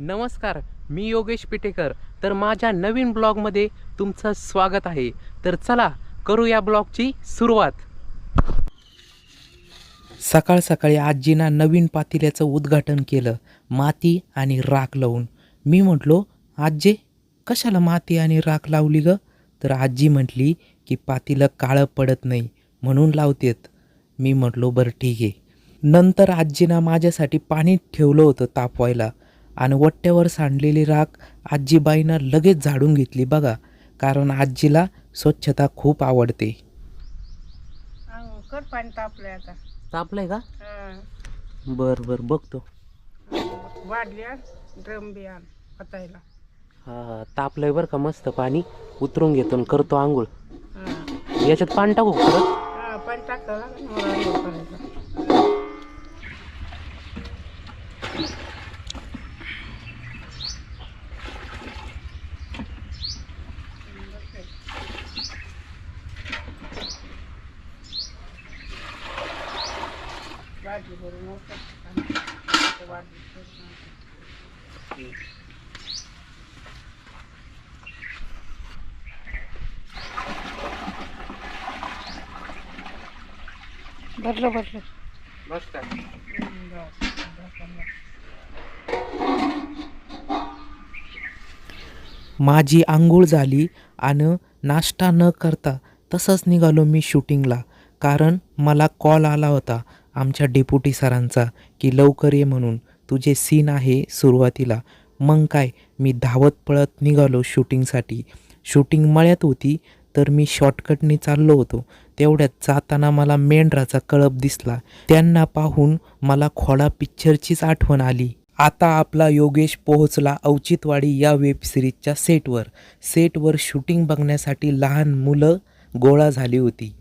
नमस्कार मी योगेश पिटेकर. तर माझ्या नवीन ब्लॉगमध्ये तुमचं स्वागत आहे. तर चला करू या ब्लॉगची सुरुवात. सकाळ सकाळी आजीना नवीन पातेल्याचं उद्घाटन केलं माती आणि राख लावून. मी म्हटलो आजी कशाला माती आणि राख लावली ग? तर आजी म्हटली की पातीलं काळं पडत नाही म्हणून लावतेत. मी म्हटलो बरं ठीक आहे. नंतर आजीनं माझ्यासाठी पाणी ठेवलं होतं तापवायला. आणि वट्ट्यावर सांडलेली राख आजीबाईनं लगेच झाडून घेतली बघा कारण आजीला स्वच्छता खूप आवडते. अहो, कर पाणी तापलंय आता. तापलंय का? हा. बर बर बघतो. ड्रम पतायला हा तापलंय बरं का मस्त पाणी. उतरून घेतो आणि करतो आंघोळ. हा. याच्यात पाणी टाकू परत? हा, पाणी टाकावं लागेल भरलं भरलं मस्त माझी आंघोळ झाली आणि नाश्ता न करता तसंच निघालो मी शूटिंगला कारण मला कॉल आला होता. आमच्या डेप्युटी सरांचा की लवकर ये म्हणून तुझे सीन आहे सुरुवातीला. मग काय? मी धावत पळत निघालो शूटिंगसाठी. शूटिंग मळ्यात होती तर मी शॉर्टकटने चाललो होतो. तेवढ्यात जाताना मला मेंढराचा कळप दिसला. त्यांना पाहून मला खोडा पिक्चरचीच आठवण आली. आता आपला योगेश पोहोचला औचितवाडी या वेबसिरीजच्या सेटवर सेटवर शूटिंग बघण्यासाठी लहान मुलं गोळा झाली होती.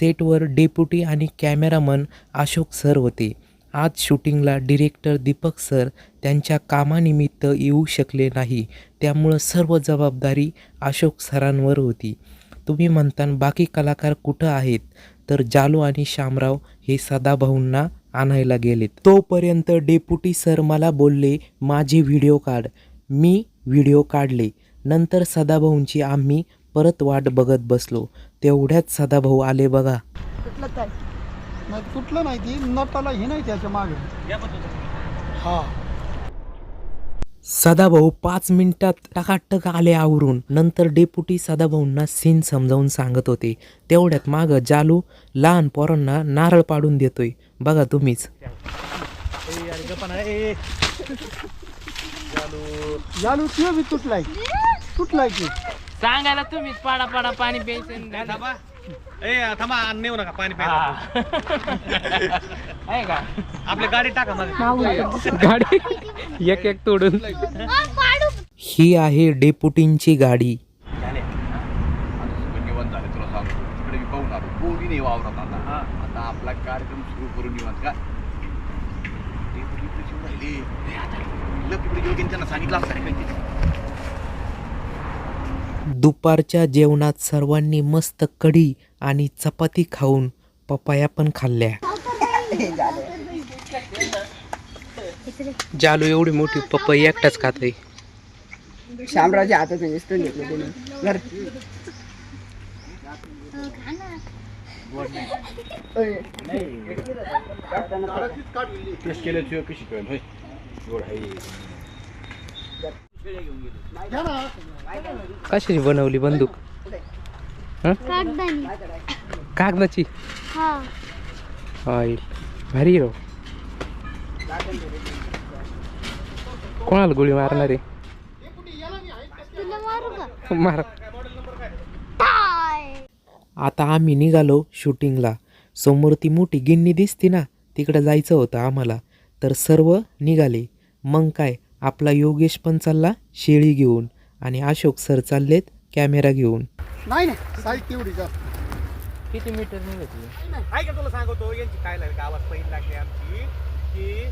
सेटवर डेप्युटी आणि कॅमेरामन अशोक सर होते. आज शूटिंगला डिरेक्टर दीपक सर त्यांच्या कामानिमित्त येऊ शकले नाही. त्यामुळं सर्व जबाबदारी अशोक सरांवर होती. तुम्ही म्हणता बाकी कलाकार कुठं आहेत? तर जालू आणि शामराव हे सदाभाऊंना आणायला गेलेत. तोपर्यंत डेप्युटी सर मला बोलले माझे व्हिडिओ काढ. मी व्हिडिओ काढले. नंतर सदाभाऊंची आम्ही परत वाट बघत बसलो. तेवढ्यात सदाभाऊ आले बघा. कुठलं काय? नाही कुठलं नाही ती? नटाला हे नाही त्याच्यामागे. हा. सदाभाऊ पाच मिनिटात टकाटक आले आवरून. नंतर डेप्युटी सदाभाऊंना सीन समजावून सांगत होते. तेवढ्यात मागं जालू लहान पोरांना नारळ पाडून देतोय. बघा तुम्हीच. जालू ते बी तुटलाय. तुटलाय की. सांगायला तुम्हीच पाडा पाडा पाणी प्यायचं थांबा. ए थांबा नेऊ नका पाणी प्यायला. आहे का? आपली गाडी टाका मग. गाडी एक एक तोडून. ही आहे डेपुटींची गाडी. निवांत झाले तुला सांगतो. तिकडे मी पाहून आलो. कोणी नाही वावरत आता. आता आपला कार्यक्रम सुरू करून निवांत. का ते कुठे इकडे शिवून राहिले. ए, आता लप इकडे योगेन त्यांना सांगितलं काहीतरी. दुपारच्या जेवणात सर्वांनी मस्त कढी आणि चपाती खाऊन पपाया पण खाल्ल्या. जालू एवढी मोठी पपई एकटाच खाते शामरावच्या हातातून हिसकून घेतलं त्याने घर. टेस्ट केल्याशिवाय कशी कळेल होय? एवढं आहे. कशाची बनवली बंदूक? हं? कागदानी. कागदाची? हा. भारी राव कोणाला गोळी मारणार आहे? तुला मारू का? मार. टाय आता आम्ही निघालो शूटिंगला. समोर ती मोठी गिन्नी दिसती ना तिकडे जायचं होतं आम्हाला. तर सर्व निघाले. मग काय? आपला योगेश पण चालला शेळी घेऊन आणि अशोक सर चाललेत कॅमेरा घेऊन. नाही नाही. साईज तेवढी का किती मीटर निघत ऐका तुला सांगतो यांची काय लागली गावात पहिली लागली आमची की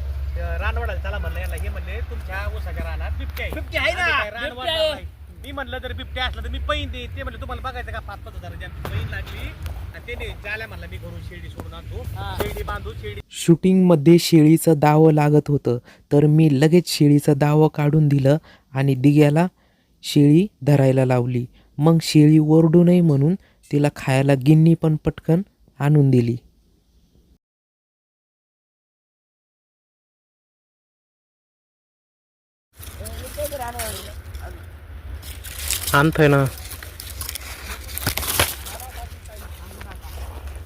अं, रानवडाला चला म्हणलं यांना हे म्हणले तुमच्या ऊसाच्या रानात बिबट्या आहे. बिबट्या आहे ना? रानवड मी म्हणलं जर बिबट्या असला तर मी पैन दे. ते म्हणलं तुम्हाला बघायचं का? पाच पाच हजाराची आमची पैन लागली. शूटिंगमध्ये शेळीचं दावं लागत होतं तर मी लगेच शेळीचं दावं काढून दिलं आणि दिग्याला शेळी धरायला लावली. मग शेळी ओरडू नये म्हणून तिला खायला गिन्नी पण पटकन आणून दिली. आणतोय ना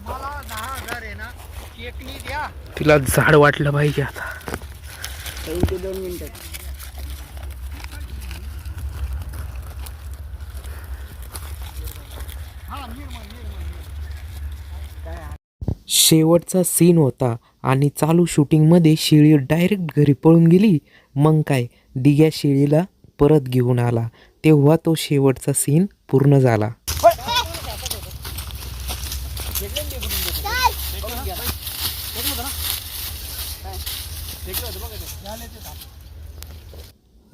मला दहा हजार आहे ना केकनी द्या तिला झाड वाटलं पाहिजे आता. दोन मिनिटात शेवटचा सीन होता आणि चालू शूटिंगमध्ये शेळी डायरेक्ट घरी पळून गेली. मग काय? दिग्या शेळीला परत घेऊन आला. तेव्हा तो शेवटचा सीन पूर्ण झाला.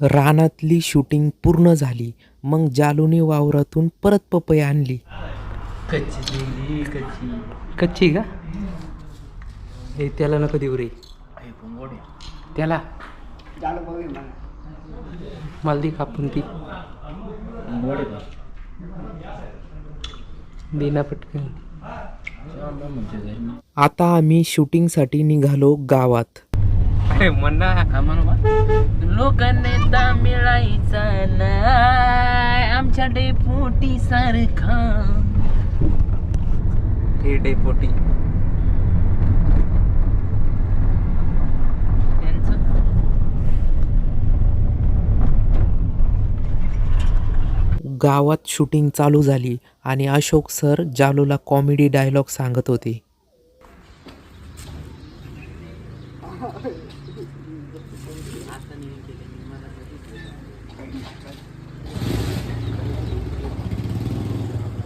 रानातली शूटिंग पूर्ण झाली. मग जालूने वावरातून परत पपई आणली. कच्ची कच्ची कच्ची का? हे त्याला नको देऊ रे. त्याला? झालं बघूया मला मला दे कापून ती. देना पटकन. आता आम्ही शूटिंगसाठी निघालो गावात. लोकांना मिळायचा नाही आमच्या डेपोटी सारखा. हे डेपोटी. गावात शूटिंग चालू झाली आणि अशोक सर जालूला कॉमेडी डायलॉग सांगत होते.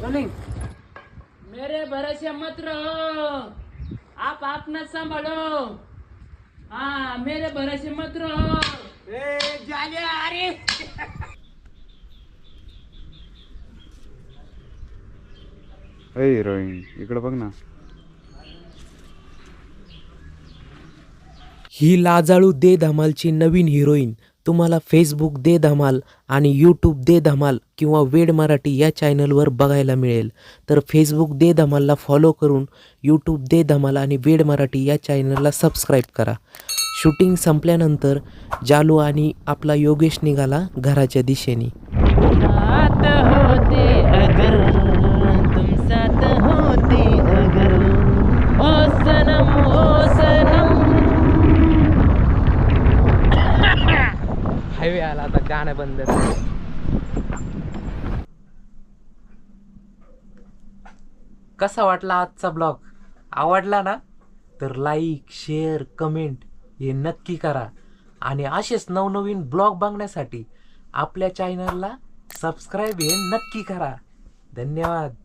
मेरे भरोसे मत रहो। आप अपना संभालो। हाँ मेरे भरोसे मत रहो। हिरोईन इकडे बघ ना. ही लाजाळू दे धमालची नवीन हिरोईन. तुम्हाला फेसबुक दे धमाल आणि यूट्यूब दे धमाल किंवा वेड मराठी या चॅनलवर बघायला मिळेल. तर फेसबुक दे धमालला फॉलो करून यूट्यूब दे धमाल आणि वेड मराठी या चॅनलला सबस्क्राईब करा. शूटिंग संपल्यानंतर जालू आणि आपला योगेश निघाला घराच्या दिशेने. आता गाणं कसा वाटला आजचा ब्लॉग? आवडला ना? तर लाईक शेअर कमेंट हे नक्की करा. आणि असेच नवनवीन ब्लॉग बघण्यासाठी आपल्या चॅनलला सबस्क्राईब हे नक्की करा. धन्यवाद.